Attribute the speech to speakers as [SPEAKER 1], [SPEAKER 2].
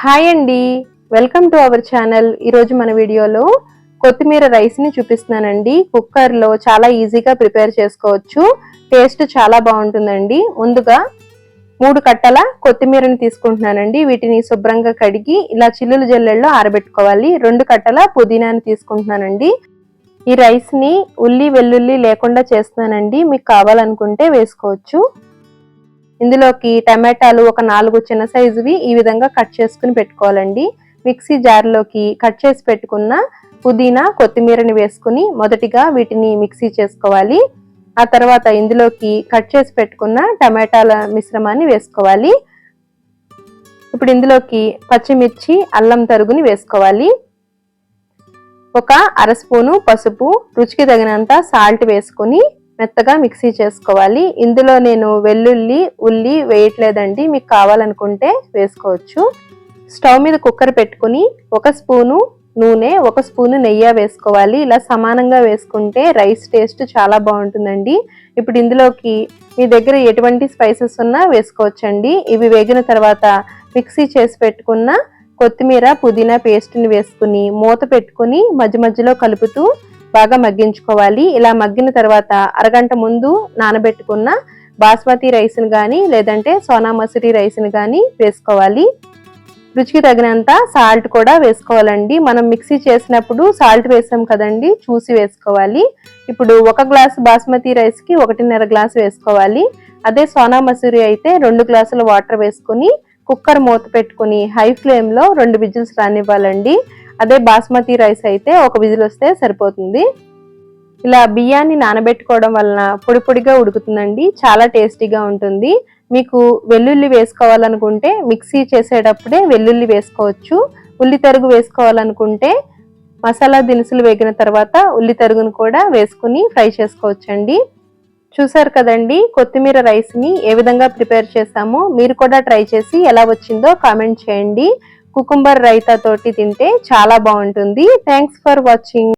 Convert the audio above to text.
[SPEAKER 1] Hi అండి. Welcome to our channel. ఈరోజు మన వీడియోలో కొత్తిమీర రైస్ని చూపిస్తున్నానండి. కుక్కర్లో చాలా ఈజీగా ప్రిపేర్ చేసుకోవచ్చు. టేస్ట్ చాలా బాగుంటుందండి. ముందుగా మూడు కట్టల కొత్తిమీరని తీసుకుంటున్నానండి. వీటిని శుభ్రంగా కడిగి ఇలా చిల్లుల జల్లెల్లో ఆరబెట్టుకోవాలి. రెండు కట్టల పుదీనాని తీసుకుంటున్నానండి. ఈ రైస్ని ఉల్లి వెల్లుల్లి లేకుండా చేస్తున్నానండి. మీకు కావాలనుకుంటే వేసుకోవచ్చు. ఇందులోకి టమాటాలు ఒక నాలుగు చిన్న సైజువి ఈ విధంగా కట్ చేసుకుని పెట్టుకోవాలండి. మిక్సీ జార్లోకి కట్ చేసి పెట్టుకున్న పుదీనా కొత్తిమీరని వేసుకుని మొదటిగా వీటిని మిక్సీ చేసుకోవాలి. ఆ తర్వాత ఇందులోకి కట్ చేసి పెట్టుకున్న టమాటాల మిశ్రమాన్ని వేసుకోవాలి. ఇప్పుడు ఇందులోకి పచ్చిమిర్చి అల్లం తరుగుని వేసుకోవాలి. ఒక అర స్పూను పసుపు రుచికి తగినంత సాల్ట్ వేసుకుని మెత్తగా మిక్సీ చేసుకోవాలి. ఇందులో నేను వెల్లుల్లి ఉల్లి వేయట్లేదండి. మీకు కావాలనుకుంటే వేసుకోవచ్చు. స్టవ్ మీద కుక్కర్ పెట్టుకుని ఒక స్పూను నూనె ఒక స్పూను నెయ్యి వేసుకోవాలి. ఇలా సమానంగా వేసుకుంటే రైస్ టేస్ట్ చాలా బాగుంటుందండి. ఇప్పుడు ఇందులోకి మీ దగ్గర ఎటువంటి స్పైసెస్ ఉన్నా వేసుకోవచ్చండి. ఇవి వేగిన తర్వాత మిక్సీ చేసి పెట్టుకున్న కొత్తిమీర పుదీనా పేస్ట్ని వేసుకుని మూత పెట్టుకుని మధ్య మధ్యలో కలుపుతూ బాగా మగ్గించుకోవాలి. ఇలా మగ్గిన తర్వాత అరగంట ముందు నానబెట్టుకున్న బాస్మతి రైస్ని కానీ లేదంటే సోనా మసూరి రైస్ని కానీ వేసుకోవాలి. రుచికి తగినంత సాల్ట్ కూడా వేసుకోవాలండి. మనం మిక్సీ చేసినప్పుడు సాల్ట్ వేసాం కదండి చూసి వేసుకోవాలి. ఇప్పుడు ఒక గ్లాస్ బాస్మతి రైస్కి ఒకటిన్నర గ్లాస్ వేసుకోవాలి. అదే సోనా మసూరి అయితే రెండు గ్లాసుల వాటర్ వేసుకుని కుక్కర్ మూత పెట్టుకుని హై ఫ్లేమ్లో రెండు విజిల్స్ రానివ్వాలండి. అదే బాస్మతి రైస్ అయితే ఒక విజిల్ వస్తే సరిపోతుంది. ఇలా బియ్యాన్ని నానబెట్టుకోవడం వలన పొడి పొడిగా ఉడుకుతుందండి చాలా టేస్టీగా ఉంటుంది. మీకు వెల్లుల్లి వేసుకోవాలనుకుంటే మిక్సీ చేసేటప్పుడే వెల్లుల్లి వేసుకోవచ్చు. ఉల్లి తరుగు వేసుకోవాలనుకుంటే మసాలా దినుసులు వేగిన తర్వాత ఉల్లి తరుగును కూడా వేసుకుని ఫ్రై చేసుకోవచ్చండి. చూసారు కదండి కొత్తిమీర రైస్ని ఏ విధంగా ప్రిపేర్ చేసామో మీరు కూడా ట్రై చేసి ఎలా వచ్చిందో కామెంట్ చేయండి. కుకుంబర్ రైతా తోటి తింటే చాలా బాగుంటుంది. Thanks for watching